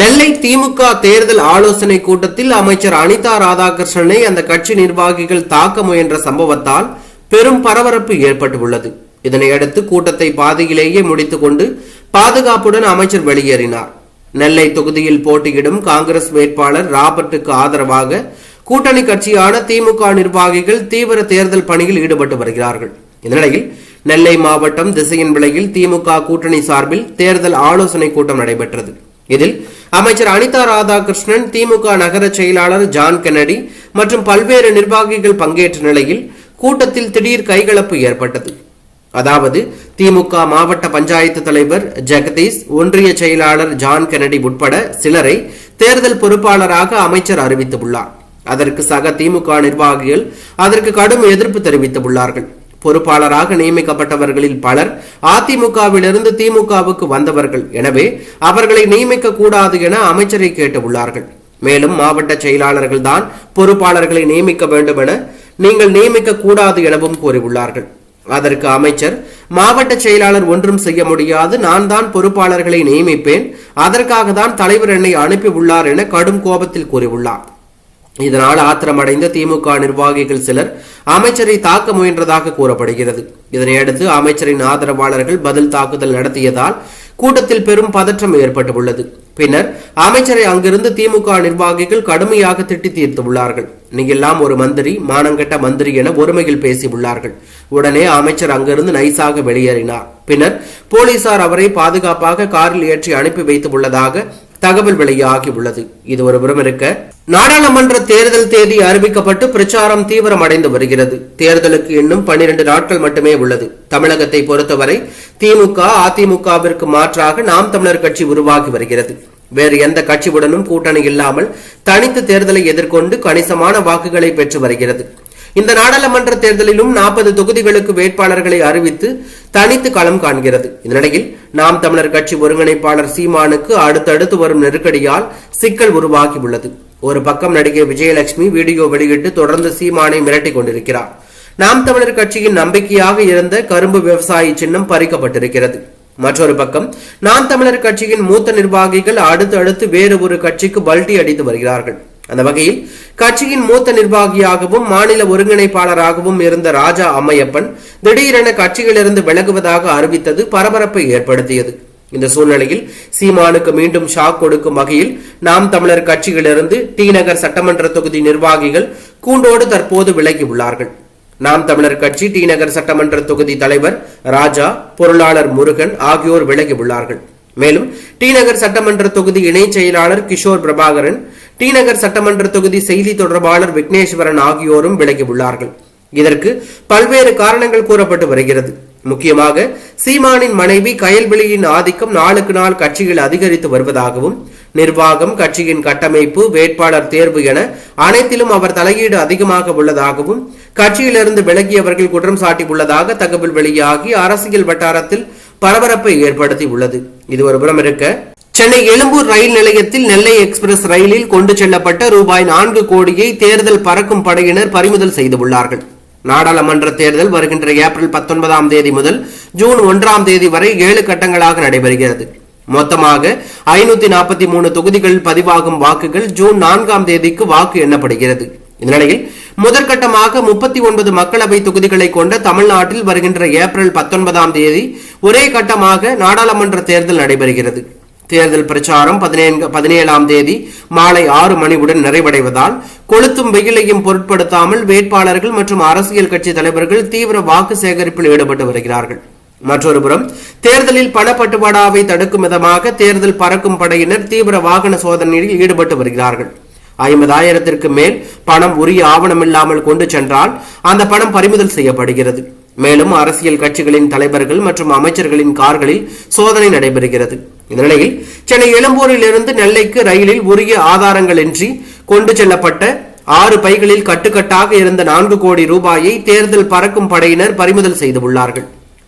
நெல்லை திமுக தேர்தல் ஆலோசனை கூட்டத்தில் அமைச்சர் அனிதா ராதாகிருஷ்ணனை அந்த கட்சி நிர்வாகிகள் தாக்க முயன்ற சம்பவத்தால் பெரும் பரபரப்பு ஏற்பட்டுள்ளது. இதனையடுத்து கூட்டத்தை பாதியிலேயே முடித்துக்கொண்டு பாதுகாப்புடன் அமைச்சர் வெளியேறினார். நெல்லை தொகுதியில் போட்டியிடும் காங்கிரஸ் வேட்பாளர் ராபர்ட்டுக்கு ஆதரவாக கூட்டணி கட்சியான திமுக நிர்வாகிகள் தீவிர தேர்தல் பணியில் ஈடுபட்டு வருகிறார்கள். இதனிடையில் நெல்லை மாவட்டம் திசையின் விலையில் திமுக கூட்டணி சார்பில் தேர்தல் ஆலோசனை கூட்டம் நடைபெற்றது. இதில் அமைச்சர் அனிதா ராதாகிருஷ்ணன் திமுக நகர செயலாளர் ஜான் கென்னடி மற்றும் பல்வேறு நிர்வாகிகள் பங்கேற்ற நிலையில் கூட்டத்தில் திடீர் கைகலப்பு ஏற்பட்டது. அதாவது திமுக மாவட்ட பஞ்சாயத்து தலைவர் ஜெகதீஷ் ஒன்றிய செயலாளர் ஜான் கெனடி உட்பட சிலரை தேர்தல் பொறுப்பாளராக அமைச்சர் அறிவித்துள்ளார். அதற்கு சக திமுக நிர்வாகிகள் அதற்கு கடும் எதிர்ப்பு தெரிவித்துள்ளார்கள். பொறுப்பாளராக நியமிக்கப்பட்டவர்களில் பலர் அதிமுகவிலிருந்து திமுகவுக்கு வந்தவர்கள். எனவே அவர்களை நியமிக்க கூடாது என அமைச்சரை கேட்டுள்ளார்கள். மேலும் மாவட்ட செயலாளர்கள் தான் பொறுப்பாளர்களை நியமிக்க வேண்டும் என நீங்கள் நியமிக்க கூடாது எனவும் கூறியுள்ளார்கள். அதற்கு அமைச்சர் மாவட்ட செயலாளர் ஒன்றும் செய்ய முடியாது நான் தான் பொறுப்பாளர்களை நியமிப்பேன் அதற்காக தான் தலைவர் என்னை அனுப்பியுள்ளார் என கடும் கோபத்தில் கூறியுள்ளார். இதனால் ஆத்திரமடைந்த திமுக நிர்வாகிகள் சிலர் அமைச்சரை தாக்க முயன்றதாக கூறப்படுகிறது. இதனையடுத்து அமைச்சரின் ஆதரவாளர்கள் பதில் தாக்குதல் நடத்தியதால் கூட்டத்தில் பெரும் பதற்றம் ஏற்பட்டுள்ளது. பின்னர் அமைச்சரை அங்கிருந்து திமுக நிர்வாகிகள் கடுமையாக திட்டி தீர்த்துள்ளார்கள் நீ எல்லாம் ஒரு மந்திரி மானங்கெட்ட மந்திரி என ஒருமையில் பேசியுள்ளார்கள் உடனே அமைச்சர் அங்கிருந்து நைசாக வெளியேறினார். பின்னர் போலீசார் அவரை பாதுகாப்பாக காரில் ஏற்றி அனுப்பி வைத்துள்ளதாக தகவல் வெளியாகி உள்ளது. இது ஒரு புறம் இருக்க நாடாளுமன்ற தேர்தல் தேதி அறிவிக்கப்பட்டு பிரச்சாரம் தீவிரமடைந்து வருகிறது. தேர்தலுக்கு இன்னும் பனிரெண்டு நாட்கள் மட்டுமே உள்ளது. தமிழகத்தை பொறுத்தவரை திமுக அதிமுகவிற்கு மாற்றாக நாம் தமிழர் கட்சி உருவாகி வருகிறது. வேறு எந்த கட்சியுடனும் கூட்டணி இல்லாமல் தனித்து தேர்தலை எதிர்கொண்டு கணிசமான வாக்குகளை பெற்று வருகிறது. இந்த நாடாளுமன்ற தேர்தலிலும் நாற்பது தொகுதிகளுக்கு வேட்பாளர்களை அறிவித்து தனித்து களம் காண்கிறது. இதனிடையில் நாம் தமிழர் கட்சி ஒருங்கிணைப்பாளர் சீமானுக்கு அடுத்தடுத்து வரும் நெருக்கடியால் சிக்கல் உருவாகியுள்ளது. ஒரு பக்கம் நடிகை விஜயலட்சுமி வீடியோ வெளியிட்டு தொடர்ந்து சீமானை மிரட்டிக் கொண்டிருக்கிறார். நாம் தமிழர் கட்சியின் நம்பிக்கையாக இருந்த கரும்பு விவசாயி சின்னம் பறிக்கப்பட்டிருக்கிறது. மற்றொரு பக்கம் நாம் தமிழர் கட்சியின் மூத்த நிர்வாகிகள் அடுத்து அடுத்து வேறு ஒரு கட்சிக்கு பல்டி அடித்து வருகிறார்கள். அந்த வகையில் கட்சியின் மூத்த நிர்வாகியாகவும் மாநில ஒருங்கிணைப்பாளராகவும் இருந்த ராஜா அம்மையப்பன் திடீரென கட்சியிலிருந்து விலகுவதாக அறிவித்தது பரபரப்பை ஏற்படுத்தியது. இந்த சூழ்நிலையில் சீமானுக்கு மீண்டும் ஷாக் கொடுக்கும் வகையில் நாம் தமிழர் கட்சியிலிருந்து டி நகர் சட்டமன்ற தொகுதி நிர்வாகிகள் கூண்டோடு தற்போது விலகியுள்ளார்கள். நாம் தமிழர் கட்சி டி நகர் சட்டமன்ற தொகுதி தலைவர் ராஜா பொருளாளர் முருகன் ஆகியோர் விலகியுள்ளார்கள். மேலும் டி நகர் சட்டமன்ற தொகுதி இணைச் செயலாளர் கிஷோர் பிரபாகரன் டி நகர் சட்டமன்ற தொகுதி செய்தி தொடர்பாளர் விக்னேஸ்வரன் ஆகியோரும் விலகியுள்ளார்கள் இதற்கு பல்வேறு காரணங்கள் கூறப்பட்டு வருகிறது. முக்கியமாக சீமானின் மனைவி கயல்விழியின் ஆதிக்கம் நாளுக்கு நாள் கட்சியில் அதிகரித்து வருவதாகவும் நிர்வாகம் கட்சியின் கட்டமைப்பு வேட்பாளர் தேர்வு என அனைத்திலும் அவர் தலையீடு அதிகமாக உள்ளதாகவும் கட்சியிலிருந்து விலகியவர்கள் குற்றம் சாட்டியுள்ளதாக தகவல் வெளியாகி அரசியல் வட்டாரத்தில் பரபரப்பை ஏற்படுத்தி உள்ளது இது ஒரு புறம் இருக்க சென்னை எழும்பூர் ரயில் நிலையத்தில் நெல்லை எக்ஸ்பிரஸ் ரயிலில் கொண்டு செல்லப்பட்ட ரூபாய் நான்கு கோடியை தேர்தல் பறக்கும் படையினர் பறிமுதல் செய்துள்ளார்கள். நாடாளுமன்ற தேர்தல் வருகின்ற ஏப்ரல் பத்தொன்பதாம் தேதி முதல் ஜூன் ஒன்றாம் தேதி வரை ஏழு கட்டங்களாக நடைபெறுகிறது. மொத்தமாக ஐநூத்தி நாற்பத்தி மூணு தொகுதிகளில் பதிவாகும் வாக்குகள் ஜூன் நான்காம் தேதிக்கு வாக்கு எண்ணப்படுகிறது. இந்நிலையில் முதற்கட்டமாக முப்பத்தி ஒன்பது மக்களவை தொகுதிகளை கொண்ட தமிழ்நாட்டில் வருகின்ற ஏப்ரல் பத்தொன்பதாம் தேதி ஒரே கட்டமாக நாடாளுமன்ற தேர்தல் நடைபெறுகிறது. தேர்தல் பிரச்சாரம் பதினேழு பதினேழாம் தேதி மாலை ஆறு மணியுடன் நிறைவடைவதால் கொளுத்தும் வெயிலையும் பொருட்படுத்தாமல் வேட்பாளர்கள் மற்றும் அரசியல் கட்சி தலைவர்கள் தீவிர வாக்கு சேகரிப்பில் ஈடுபட்டு வருகிறார்கள். மற்றொருபுறம் தேர்தலில் பணப்பட்டுவாடாவை தடுக்கும் விதமாக தேர்தல் பறக்கும் படையினர் தீவிர வாகன சோதனையில் ஈடுபட்டு வருகிறார்கள். ஐம்பதாயிரத்திற்கு மேல் பணம் உரிய ஆவணமில்லாமல் கொண்டு சென்றால் அந்த பணம் பறிமுதல் செய்யப்படுகிறது. மேலும் அரசியல் கட்சிகளின் தலைவர்கள் மற்றும் அமைச்சர்களின் கார்களில் சோதனை நடைபெறுகிறது. இந்த நிலையில் சென்னை எழும்பூரில் இருந்து நெல்லைக்கு ரயிலில் உரிய ஆதாரங்களின்றி கொண்டு செல்லப்பட்ட ஆறு பைகளில் கட்டுக்கட்டாக இருந்த நான்கு கோடி ரூபாயை தேர்தல் பறக்கும் படையினர் பறிமுதல் செய்துள்ளார்கள்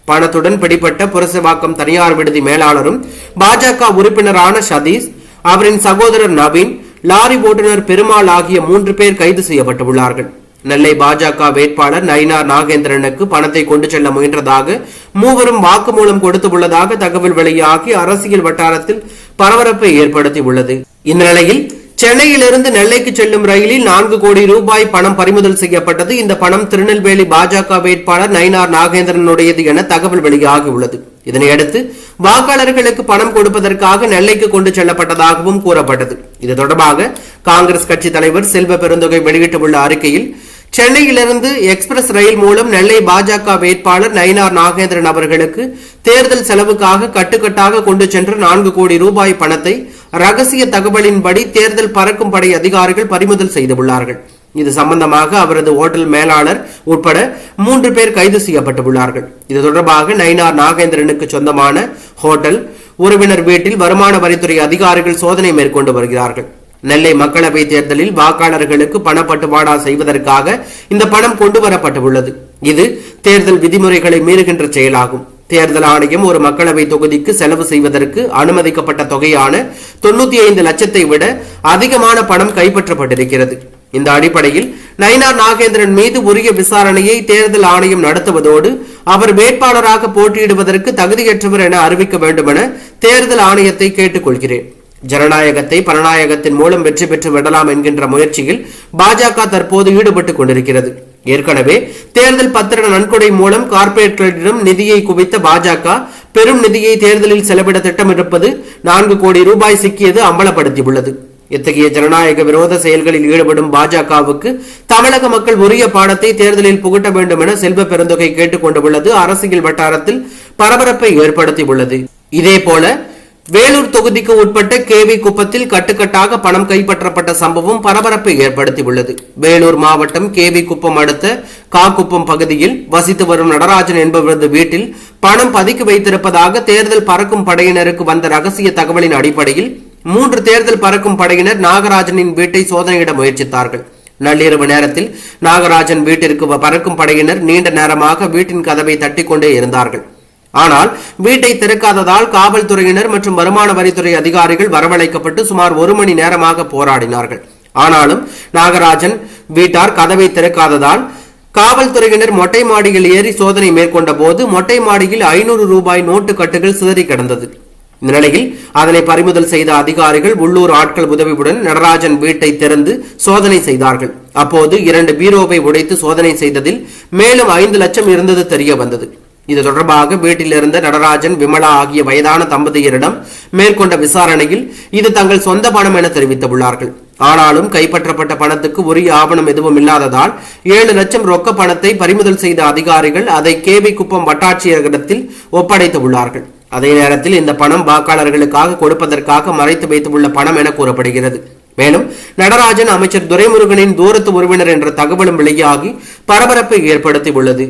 பணத்துடன் பிடிபட்ட புரசவாக்கம் தனியார் விடுதி மேலாளரும் பாஜக உறுப்பினரான சதீஷ் அவரின் சகோதரர் நவீன் லாரி ஓட்டுநர் பெருமாள் ஆகிய மூன்று பேர் கைது செய்யப்பட்டுள்ளார்கள் நெல்லை பாஜக வேட்பாளர் நயினார் நாகேந்திரனுக்கு பணத்தை கொண்டு செல்ல முயன்றதாக மூவரும் வாக்குமூலம் கொடுத்துள்ளதாக தகவல் வெளியாகி அரசியல் வட்டாரத்தில் பரபரப்பை ஏற்படுத்தி உள்ளது. இந்த நிலையில் சென்னையிலிருந்து நெல்லைக்கு செல்லும் ரயிலில் நான்கு கோடி ரூபாய் பணம் பறிமுதல் செய்யப்பட்டது. இந்த பணம் திருநெல்வேலி பாஜக வேட்பாளர் நயினார் நாகேந்திரனுடையது என தகவல் வெளியாகியுள்ளது இதனையடுத்து வாக்காளர்களுக்கு பணம் கொடுப்பதற்காக நெல்லைக்கு கொண்டு செல்லப்பட்டதாகவும் கூறப்பட்டது. இது தொடர்பாக காங்கிரஸ் கட்சி தலைவர் செல்வ பெருந்தொகை வெளியிட்டுள்ள அறிக்கையில் சென்னையிலிருந்து எக்ஸ்பிரஸ் ரயில் மூலம் நெல்லை பாஜக வேட்பாளர் நயினார் நாகேந்திரன் அவர்களுக்கு தேர்தல் செலவுக்காக கட்டுக்கட்டாக கொண்டு சென்ற நான்கு கோடி ரூபாய் பணத்தை ரகசிய தகவலின்படி தேர்தல் பறக்கும் படை அதிகாரிகள் பறிமுதல் செய்துள்ளார்கள் இது சம்பந்தமாக அவரது ஓட்டல் மேலாளர் உட்பட மூன்று பேர் கைது செய்யப்பட்டுள்ளார்கள். இது தொடர்பாக நயினார் நாகேந்திரனுக்கு சொந்தமான ஹோட்டல் உறவினர் வீட்டில் வருமான வரித்துறை அதிகாரிகள் சோதனை மேற்கொண்டு வருகிறார்கள். நெல்லை மக்களவை தேர்தலில் வாக்காளர்களுக்கு பணப்பட்டுவாடா செய்வதற்காக இந்த பணம் கொண்டு வரப்பட்டுள்ளது இது தேர்தல் விதிமுறைகளை மீறுகின்ற செயலாகும். தேர்தல் ஆணையம் ஒரு மக்களவை தொகுதிக்கு செலவு செய்வதற்கு அனுமதிக்கப்பட்ட தொகையான தொண்ணூத்தி ஐந்து லட்சத்தை விட அதிகமான பணம் கைப்பற்றப்பட்டிருக்கிறது. இந்த அடிப்படையில் நயினார் நாகேந்திரன் மீது உரிய விசாரணையை தேர்தல் ஆணையம் நடத்துவதோடு அவர் வேட்பாளராக போட்டியிடுவதற்கு தகுதியற்றவர் என அறிவிக்க வேண்டும் என தேர்தல் ஆணையத்தை கேட்டுக்கொள்கிறேன். ஜனநாயகத்தை பரநாயகத்தின் மூலம் வெற்றி பெற்று விடலாம் என்கின்ற முயற்சியில் பாஜக தற்போது ஈடுபட்டுக் கொண்டிருக்கிறது. ஏற்கனவே தேர்தல் பத்திர நன்கொடை மூலம் கார்ப்பரேட்களிடம் நிதியை குவித்த பாஜக பெரும் நிதியை தேர்தலில் செலவிட திட்டமிருப்பது நான்கு கோடி ரூபாய் சிக்கியது அம்பலப்படுத்தியுள்ளது. இத்தகைய ஜனநாயக விரோத செயல்களில் ஈடுபடும் பாஜகவுக்கு தமிழக மக்கள் உரிய பாடத்தை தேர்தலில் புகட்ட வேண்டும் என செல்வ பெருந்தொகை கேட்டுக் கொண்டுள்ளது அரசியல் வட்டாரத்தில் பரபரப்பை ஏற்படுத்தியுள்ளது. இதேபோல வேலூர் தொகுதிக்கு உட்பட்ட கேவி குப்பத்தில் கட்டுக்கட்டாக பணம் கைப்பற்றப்பட்ட சம்பவம் பரபரப்பை ஏற்படுத்தியுள்ளது. வேலூர் மாவட்டம் கேவி குப்பம் அடுத்த காக்குப்பம் பகுதியில் வசித்து வரும் நடராஜன் என்பவரது வீட்டில் பணம் பதுக்கி வைத்திருப்பதாக தேர்தல் பறக்கும் படையினருக்கு வந்த ரகசிய தகவலின் அடிப்படையில் மூன்று தேர்தல் பறக்கும் படையினர் நாகராஜனின் வீட்டை சோதனையிட முயற்சித்தார்கள். நள்ளிரவு நேரத்தில் நாகராஜன் வீட்டிற்கு பறக்கும் படையினர் நீண்ட நேரமாக வீட்டின் கதவை தட்டிக்கொண்டே இருந்தார்கள். ஆனால் வீட்டை திறக்காததால் காவல்துறையினர் மற்றும் வருமான வரித்துறை அதிகாரிகள் வரவழைக்கப்பட்டு சுமார் ஒரு மணி நேரமாக போராடினார்கள். ஆனாலும் நாகராஜன் வீட்டார் கதவை திறக்காததால் காவல்துறையினர் மொட்டை மாடியில் ஏறி சோதனை மேற்கொண்ட போது மொட்டை மாடியில் ஐநூறு ரூபாய் நோட்டு கட்டுகள் சிதறி கிடந்தது. இந்த நிலையில் அதனை பறிமுதல் செய்த அதிகாரிகள் உள்ளூர் ஆட்கள் உதவியுடன் நடராஜன் வீட்டை திறந்து சோதனை செய்தார்கள். அப்போது இரண்டு பீரோவை உடைத்து சோதனை செய்ததில் மேலும் ஐந்து லட்சம் இருந்தது தெரிய வந்தது. இது தொடர்பாக வீட்டில் இருந்த நடராஜன் விமலா ஆகிய வயதான தம்பதியரிடம் மேற்கொண்ட விசாரணையில் இது தங்கள் சொந்த பணம் என தெரிவித்துள்ளார்கள். ஆனாலும் கைப்பற்றப்பட்ட பணத்துக்கு உரிய ஆவணம் எதுவும் இல்லாததால் ஏழு லட்சம் ரொக்க பணத்தை பறிமுதல் செய்த அதிகாரிகள் அதை கேவி குப்பம் வட்டாட்சியரிடத்தில் ஒப்படைத்துள்ளார்கள் அதே நேரத்தில் இந்த பணம் வாக்காளர்களுக்காக கொடுப்பதற்காக மறைத்து வைத்துள்ள பணம் என கூறப்படுகிறது. மேலும் நடராஜன் அமைச்சர் துரைமுருகனின் தூரத்து உறவினர் என்ற தகவலும் வெளியாகி பரபரப்பை ஏற்படுத்தியுள்ளது.